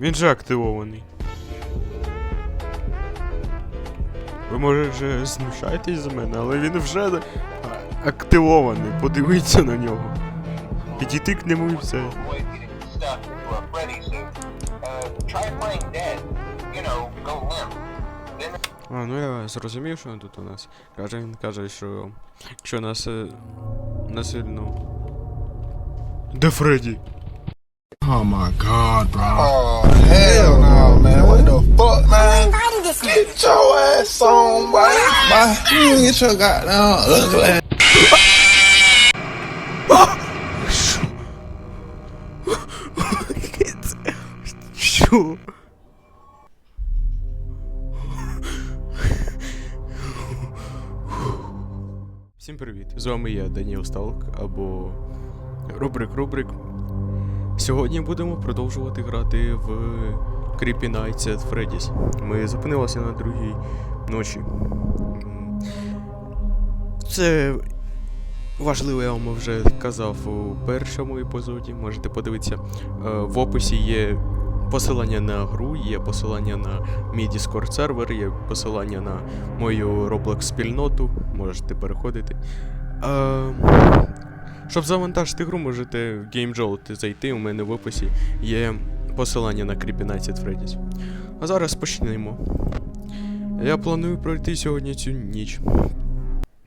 Він же активований. Ви може вже знущаєтесь з мене, але він вже активований. Подивіться на нього. Підійти к нему і все. А, ну я зрозумів, що він тут у нас. Каже, він каже, що якщо нас е, насильно. Де Фредді? Oh my god, bro. Oh, hell no, man. What the fuck, man? Get your ass on, boy. Boy, you get your goddamn ugly ass. Що? Всім привіт! З вами я, Даніел Сталк, або Рубрик Рубрик. Сьогодні будемо продовжувати грати в Creepy Nights at Freddy's. Ми зупинилися на другій ночі. Це важливо, я вам вже казав у першому епізоді. Можете подивитися. Е, В описі є посилання на гру, є посилання на мій Discord сервер, є посилання на мою Roblox спільноту. Можете переходити. Щоб завантажити гру, можете в GameJolt зайти. У мене в описі є посилання на Creepy Nights at Freddy's. А зараз почнемо. Я планую пройти сьогодні цю ніч.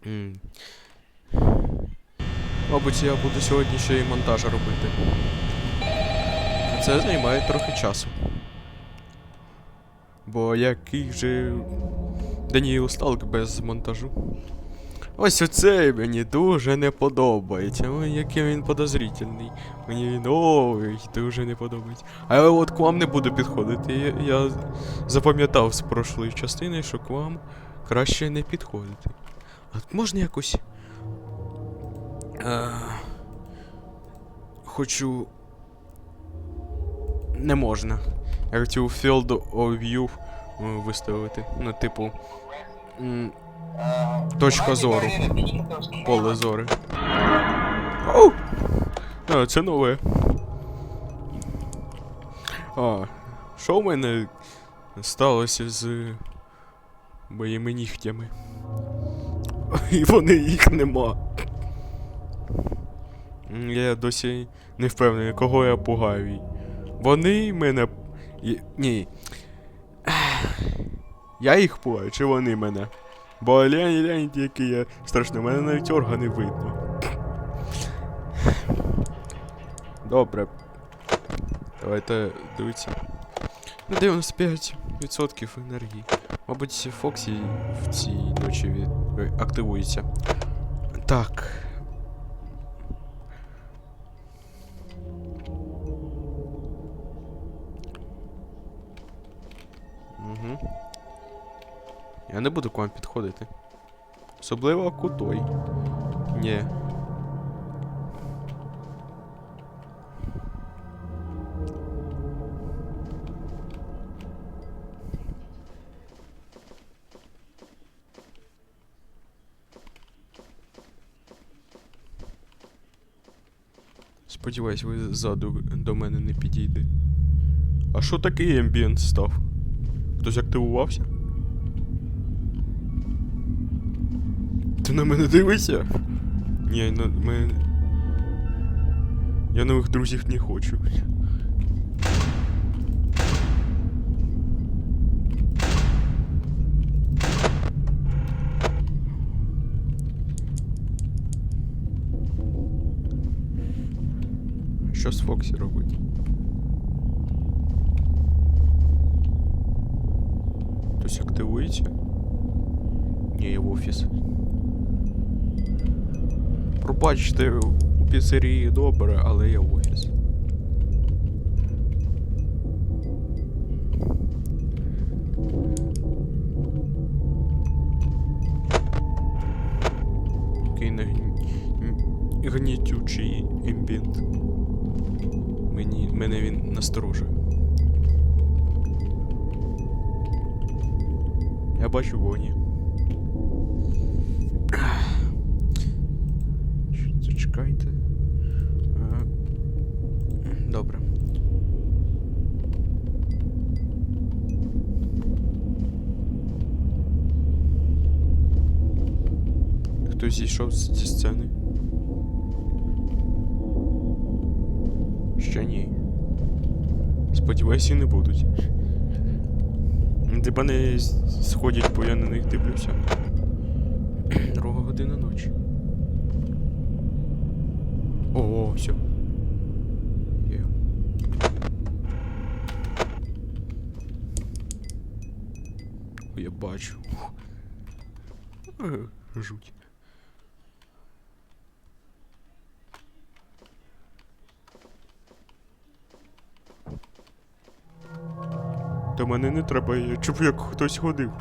М. Мабуть, я буду сьогодні ще й монтаж робити. Це займає трохи часу. Бо який же Даніел Сталк без монтажу. Ось оцей мені дуже не подобається. Ой, який він подозрительний. Мені він ой, дуже не подобається. А я от к вам не буду підходити. Я, я запам'ятав з прошлої частини, що к вам краще не підходити. А можна якось. Е, хочу. Не можна. Я хотів Field of View е, виставити. Ну, типу. Точка зору. Поле зори. А, це нове. А, що в мене сталося з моїми нігтями? І вони їх нема. Я досі не впевнений, кого я пугаю. Вони мене. Ні. Я їх пугаю, чи вони мене? Бо глянь, глянь, який я страшний, у мене навіть органи видно. Добре. Давайте дивіться. Ну, 95% енергії. Мабуть, Фоксі в цій ночі від... активується. Так. Я не буду к вам підходити. Особливо кутой. Ні. Сподіваюсь, ви ззаду до мене не підійде. А що такий ембієнт став? Хтось активувався? на мене дивишся? Ні, на мене. Я нових друзів не хочу. Що з Фоксі робить? Хтось активується? Ні, я в офіс. Пробачте, у піцерії добре, але я офіс. Який м- гнітючий ембієнт. Мені... Мене він насторожує. Я бачу воні. Що, Зачекайте. А, Добре. Хтось зійшов зі сцени. Ще ні. Сподіваюся, не будуть. Вони з- сходять, бо я на них дивлюся. Друга година ночі. О, все. Є. О, я бачу. Е, Жуть. До мене не треба, я чув, як хтось ходив.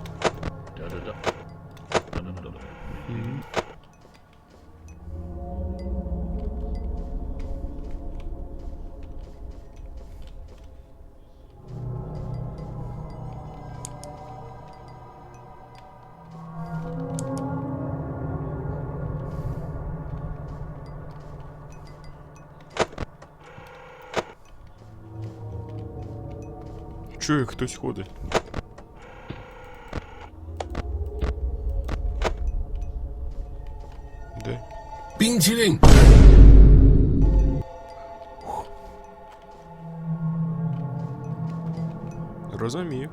хтось ходить. Де? Пінцілінь! Розумію.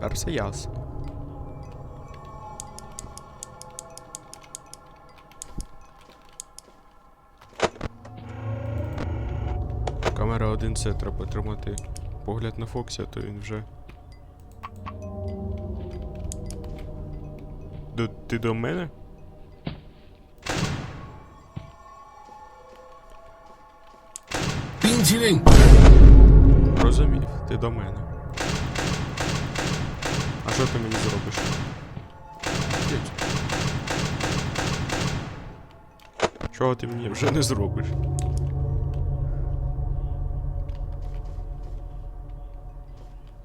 Перше ясно. один це треба тримати погляд на Фоксі, то він вже. До, ти до мене? Розумів, ти до мене. А що ти мені зробиш? Чого ти мені вже не зробиш?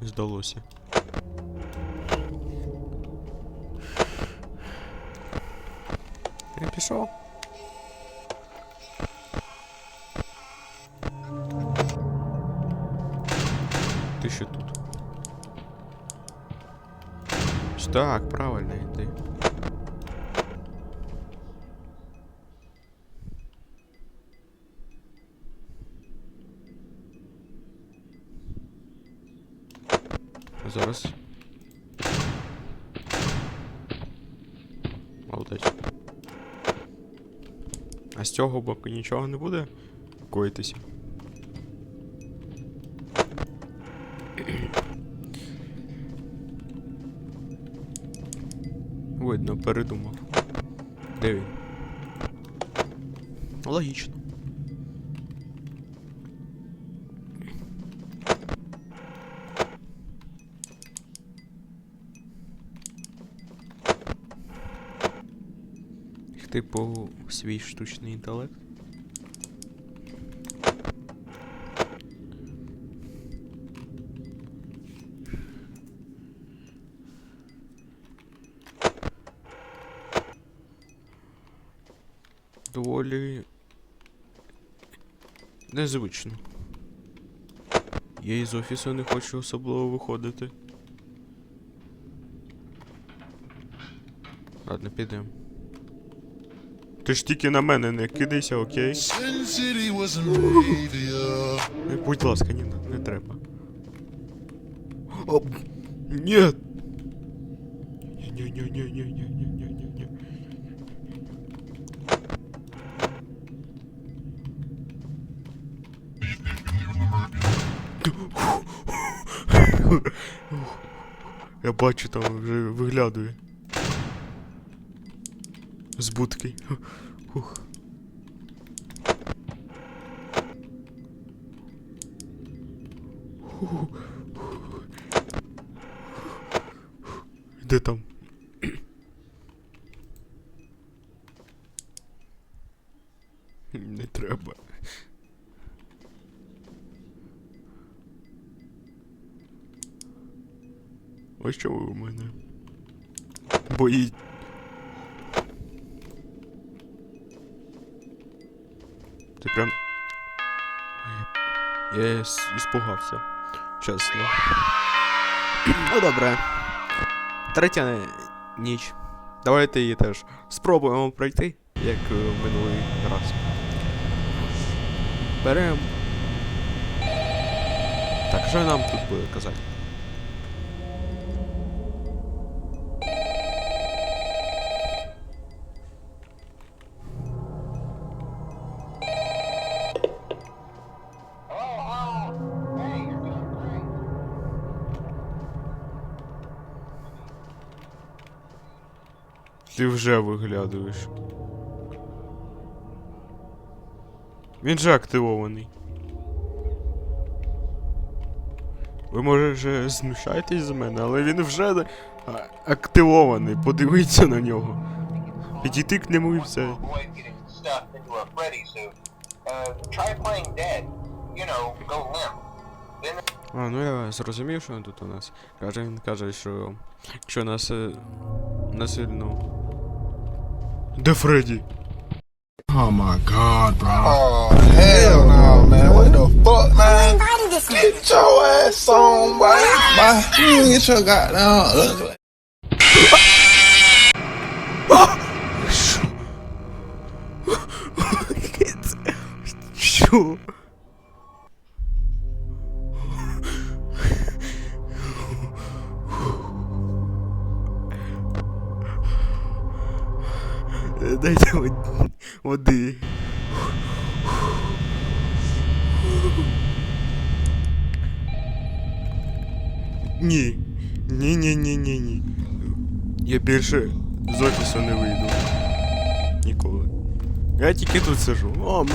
Здалося. Я пішов. Ти ще тут. Так, правильно йди. Зараз. Молодець. А з цього боку нічого не буде коїтися. Видно, передумав. Де він? Логічно. Типу свій штучний інтелект. доволі незвично. Я із офісу не хочу особливо виходити. Ладно, підемо. Ти ж тільки на мене не кидайся, окей? Будь ласка, ні, не треба. О, ні! Ні-ні-ні-ні-ні-ні-ні-ні-ні. Я бачу, там вже виглядує. З будки. Ух. Де там? Не треба. Ось що ви у мене. Бої. Прям. Я, я с- Чесно. Ну добре. Третя ніч. Давайте її теж спробуємо пройти, як е, минулий раз. Берем. Так, що нам тут буде казати? Ти вже виглядуєш. Він же активований. Ви може вже знущаєтесь з мене, але він вже активований. Подивіться на нього. Підійти к ньому і все. А, ну я зрозумів, що він тут у нас. Каже, він каже, що якщо нас е, насильно. Де Фредді? Oh my god, bro. Oh, hell no, man. What the fuck, man? Get your ass on, boy. Boy, you get your goddamn ugly. Що? Дайте вод- води. Ні. Ні, ні. Я більше з офісу не вийду. Ніколи. Я тільки тут сижу. О, ми.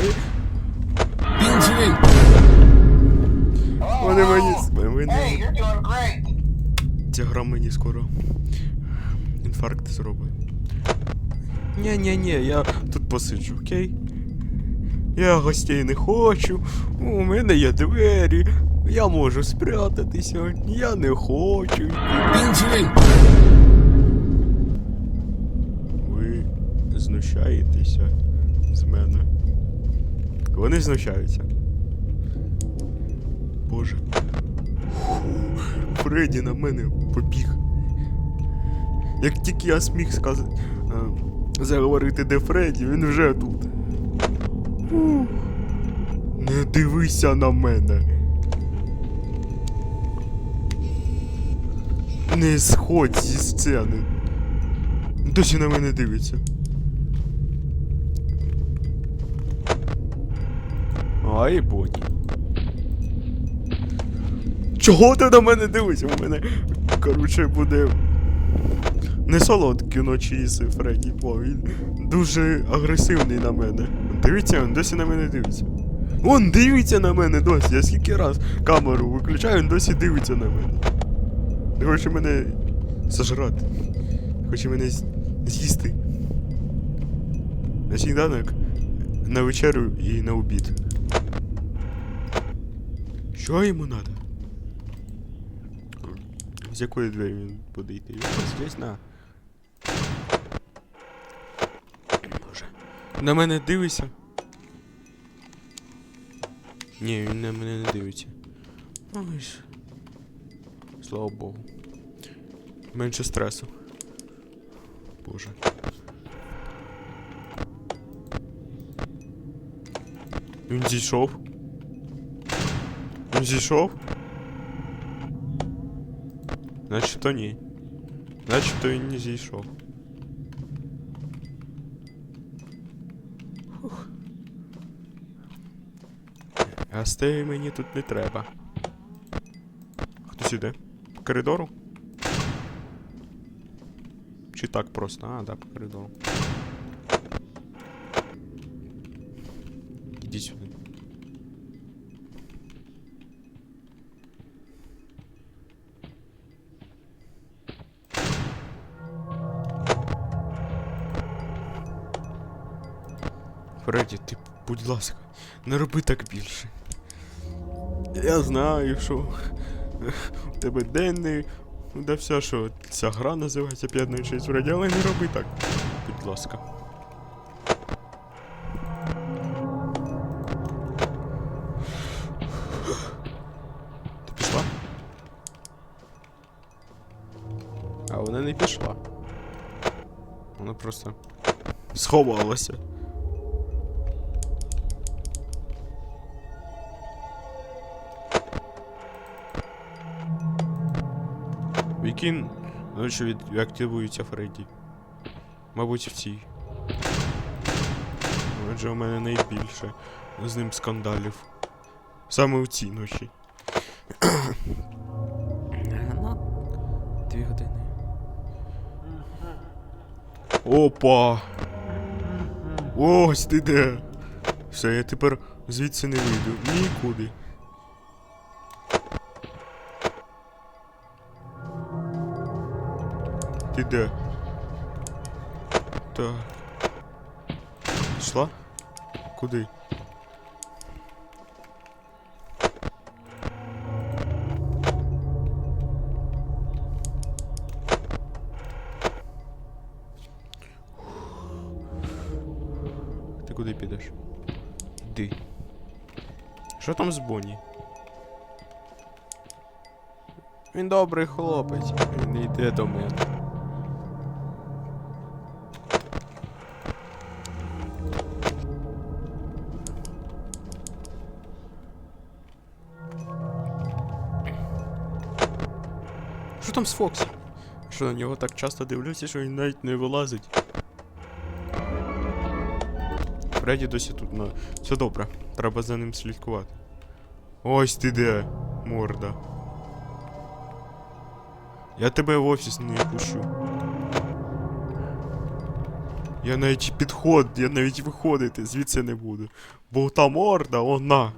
Hello, Вони мені. Ця гра мені скоро інфаркт зробить. Ні-ні-ні, я тут посиджу, окей? Я гостей не хочу, у мене є двері, я можу спрятатися, я не хочу. Ви знущаєтеся з мене. Вони знущаються. Боже. Фредді на мене побіг. Як тільки я зміг сказати, е, заговорити де Фредді, він вже тут. Не дивися на мене. Не сходь зі сцени. Досі на мене дивиться. Ай, Боні. Чого ти на мене дивишся? У мене, коротше, буде не солодкі ночі з Фредді, бо він дуже агресивний на мене. Дивіться, він досі на мене дивиться. Он дивиться на мене досі. Я скільки раз камеру виключаю, він досі дивиться на мене. Він Хоче мене сожрати. Хоче мене з'їсти. На сніданок, на вечерю і на обід. Що йому надо? З якої двері він буде йти? Здесь на. Боже. На мене дивися. Ні, він на мене не дивиться. Ой. ж. Слава Богу. Менше стресу. Боже. Він зійшов. Він зійшов. Начебто ні. Начебто він не зійшов. Гостей мені тут не треба. Хтось іде? По коридору? Чи так просто? А, да, по коридору. Іди сюди. Фредді, ти, будь ласка, не роби так більше. Я знаю, що у тебе денний, да все, що ця гра називається 506 Фредді, але не роби так. Будь ласка. Ти пішла? А вона не пішла. Вона просто сховалася. В якій ночі від... активується Фредді? Мабуть, в цій. Адже у мене найбільше з ним скандалів. Саме у цій ночі. Ну, дві години. Опа! Ось ти де! Все, я тепер звідси не вийду. Нікуди. Ти де? Так. Шла? Куди? Ти куди підеш? Іди. Що там з Бонні? Він добрий хлопець. Він йде до мене. З Фоксі? Що на нього так часто дивлюся, що він навіть не вилазить. Фредді досі тут на. Все добре, треба за ним слідкувати. Ось ти де, морда. Я тебе в офіс не пущу. Я навіть підход, я навіть виходити звідси не буду. Бо та морда, вона,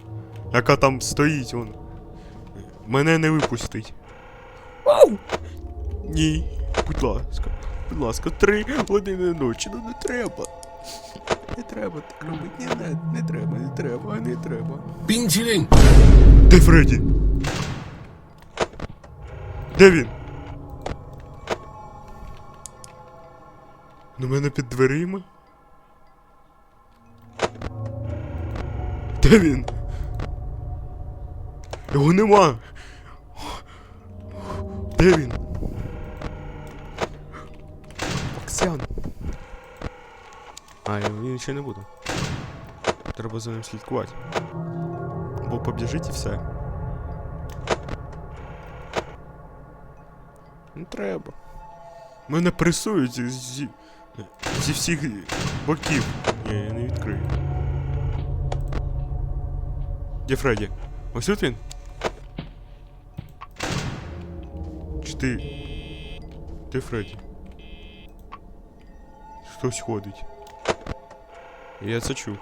яка там стоїть, он. Мене не випустить. Ні. Будь ласка, будь ласка, три години ночі. Ну не треба. Не треба так робити. Ні, не, не треба, не треба, не треба. Бінджілін! Де Фредді? Де він? На мене під дверима? Де він? Його нема! Де він? Оксян. А, він ще не буде. Треба за ним слідкувати. Бо побіжить і все. Не треба. Мене пресують зі, зі, зі всіх боків. Ні, я не відкрию. Де Фредді? Ось тут він? Чи ти. Де Фредді? Хтось ходить. Я це чув.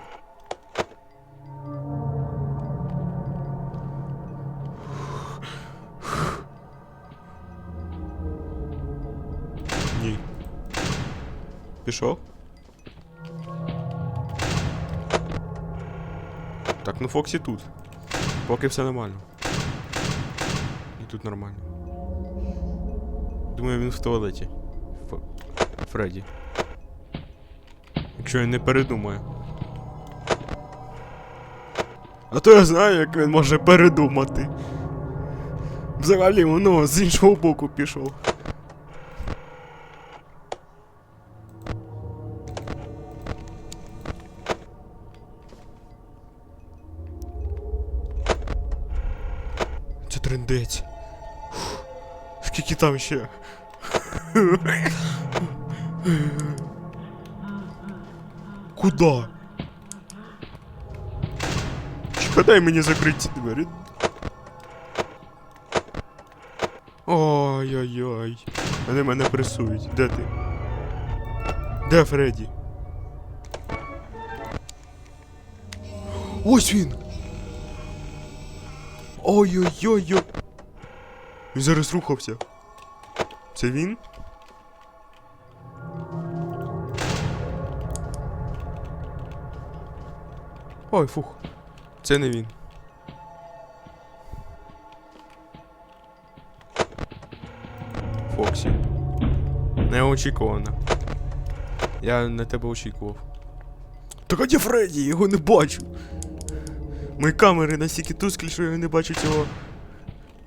Ні. Пішов? Так, ну Фоксі тут. Поки все нормально. І тут нормально. Думаю, він в туалеті. Фредді. Якщо він не передумає. А то я знаю, як він може передумати. Взагалі воно з іншого боку пішов. Це трендець. Скільки там ще? Куда? Чекай, дай мені закрити ці. Ой-ой-ой. Вони мене пресують. Де ти? Де Фредді? Ось він! Ой-ой-ой-ой. Він зараз рухався. Це він? Ой, фух. Це не він. Фоксі. Неочікувано. Я на тебе очікував. Так а де Фредді? Я Його не бачу. Мої камери настільки тусклі, що я не бачу цього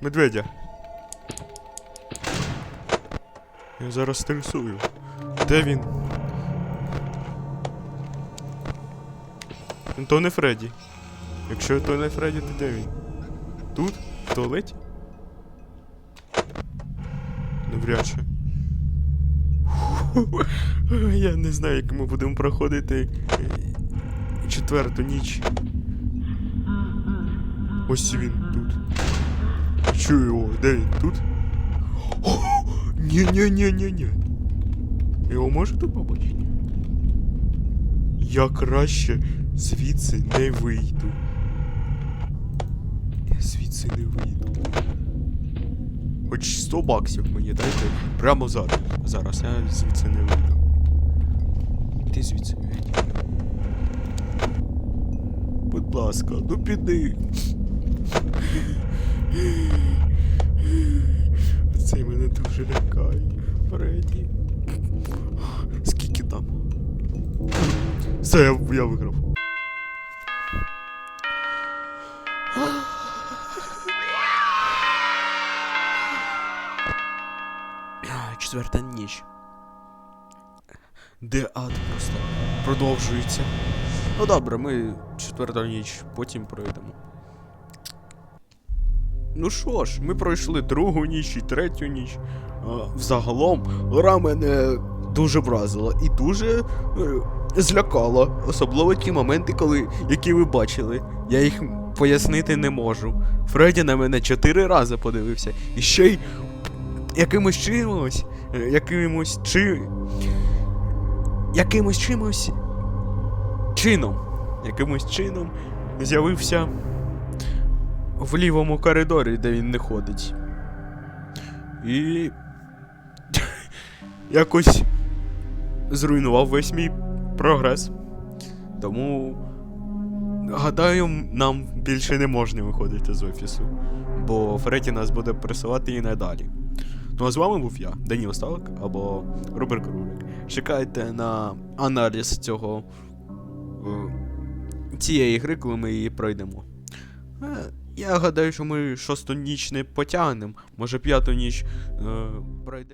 медведя. Я зараз стресую. Де він? То не Фредді. Якщо то не Фредді, то де він? Тут? В туалеті? Навряд. Я не знаю, як ми будемо проходити е, четверту ніч. Ось він тут. Чую його, де він? Тут? Ні-ні-ні-ні-ні. Його можете побачити? Я краще звідси не вийду. Я звідси не вийду. Хоч 100 баксів мені дайте прямо зараз. Зараз я звідси не вийду. Ти звідси вийди. Будь ласка, ну піди. Це мене дуже лякає. Фредді. Скільки там? Все, я, я виграв. Четверта ніч. Де ад просто продовжується. Ну добре, ми четверту ніч потім пройдемо. Ну що ж, ми пройшли другу ніч і третю ніч. Взагалом, гра мене дуже вразила і дуже е, злякала. Особливо ті моменти, коли, які ви бачили. Я їх пояснити не можу. Фредді на мене чотири рази подивився. І ще й якимось чимось. Якимось чи. Якимось чимось. Чином. Якимось чином з'явився в лівому коридорі, де він не ходить. І. якось зруйнував весь мій прогрес. Тому. Гадаю, нам більше не можна виходити з офісу, бо Фредді нас буде пресувати і надалі. Ну а з вами був я, Даніл Сталик або Рубер Рурик. Чекайте на аналіз цього е, цієї гри, коли ми її пройдемо. Е, Я гадаю, що ми шосту ніч не потягнемо. Може п'яту ніч е, пройдемо.